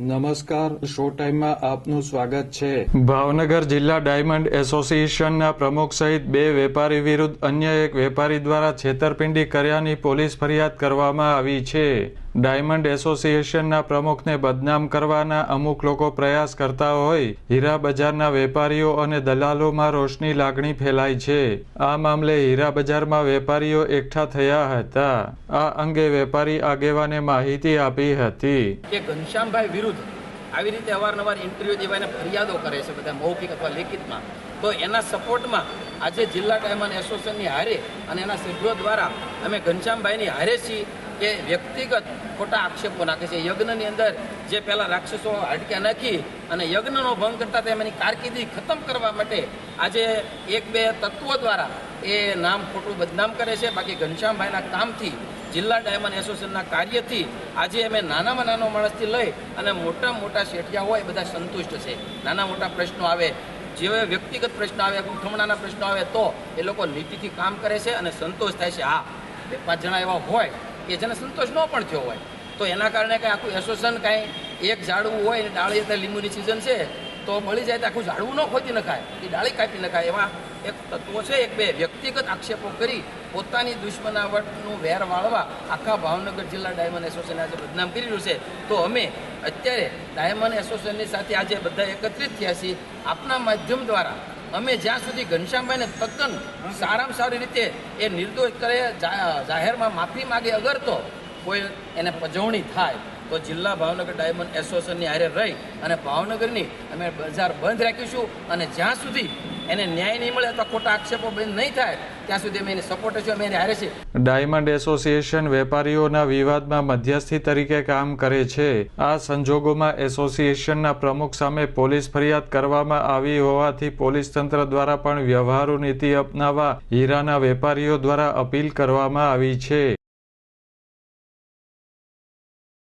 નમસ્કાર, શો ટાઈમમાં આપનું સ્વાગત છે. ભાવનગર જિલ્લા ડાયમંડ એસોસિએશનના પ્રમુખ સહિત બે વેપારી વિરુદ્ધ અન્ય એક વેપારી દ્વારા છેતરપિંડી કર્યાની પોલીસ ફરિયાદ કરવામાં આવી છે. ડાયમંડ એસોસિએશનના પ્રમુખને બદનામ કરવાના અમુક લોકો પ્રયાસ કરતા હોય, હીરા બજારના વેપારીઓ અને દલાલોમાં રોષની લાગણી ફેલાઈ છે. આ મામલે હીરા બજારમાં વેપારીઓ એકઠા થયા હતા. આ અંગે વેપારી આગેવાને માહિતી આપી હતી. કે ઘનશ્યામભાઈ વિરુદ્ધ આવી રીતે અવારનવાર ઇન્ટરવ્યુ દેવાને ફરિયાદો કરે છે બધા મૌખિક અથવા લેખિતમાં. તો એના સપોર્ટમાં આજે જિલ્લા ડાયમંડ એસોસિએશનની હારે અને એના સભ્યો દ્વારા અમે ઘનશ્યામભાઈની હારે છીએ. કે વ્યક્તિગત ખોટા આક્ષેપો નાખે છે. યજ્ઞની અંદર જે પહેલાં રાક્ષસો હાડક્યા નાખી અને યજ્ઞનો ભંગ કરતા હતા એમની કારકિર્દી ખતમ કરવા માટે આજે એક બે તત્વો દ્વારા એ નામ ખોટું બદનામ કરે છે. બાકી ઘનશ્યામભાઈના કામથી, જિલ્લા ડાયમંડ એસોસિએશનના કાર્યથી આજે અમે નાનામાં નાનો માણસથી લઈ અને મોટા મોટા શેઠિયા હોય બધા સંતુષ્ટ છે. નાના મોટા પ્રશ્નો આવે જે વ્યક્તિગત પ્રશ્નો આવે, ગૂંથમણાના પ્રશ્નો આવે તો એ લોકો નીતિથી કામ કરે છે અને સંતોષ થાય છે. હા, બે પાંચ જણા એવા હોય કે જેને સંતોષ ન પણ થયો હોય. તો એના કારણે કાંઈ આખું એસોસિએશન કાંઈ એક ઝાડવું હોય ને ડાળી અત્યારે લીંબુની સિઝન છે, તો મળી જાય તો આખું ઝાડવું ન ખોદી નખાય. એ ડાળી કાપી નખાય. એમાં એક તત્વો છે, એક બે વ્યક્તિગત આક્ષેપો કરી પોતાની દુશ્મનાવટનું વેર વાળવા આખા ભાવનગર જિલ્લા ડાયમંડ એસોસિએશન આજે બદનામ કરી રહ્યું છે. તો અમે અત્યારે ડાયમંડ એસોસિએશનની સાથે આજે બધા એકત્રિત થયા છીએ. આપના માધ્યમ દ્વારા અમે જ્યાં સુધી ઘનશ્યામભાઈને તદ્દન સારામાં સારી રીતે એ નિર્દોષ કરે જાહેરમાં માફી માગે, અગર તો કોઈ એને પજવણી થાય, તો જિલ્લા ભાવનગર ડાયમંડ એસોસિએશનની હારે રહી અને ભાવનગરની અમે બજાર બંધ રાખીશું અને જ્યાં સુધી એને ન્યાય નહીં મળે અથવા ખોટા આક્ષેપો નહીં થાય, ત્યાં સુધી અમે એને સપોર્ટ છે અમે એને હારે છે ડાયમંડ એસોસિએશન વેપારીઓના વિવાદમાં મધ્યસ્થી તરીકે કામ કરે છે. આ સંજોગોમાં એસોસિએશનના પ્રમુખ સામે પોલીસ ફરિયાદ કરવામાં આવી હોવાથી પોલીસ તંત્ર દ્વારા પણ વ્યવહારુ નીતિ અપનાવવા હીરાના વેપારીઓ દ્વારા અપીલ કરવામાં આવી છે.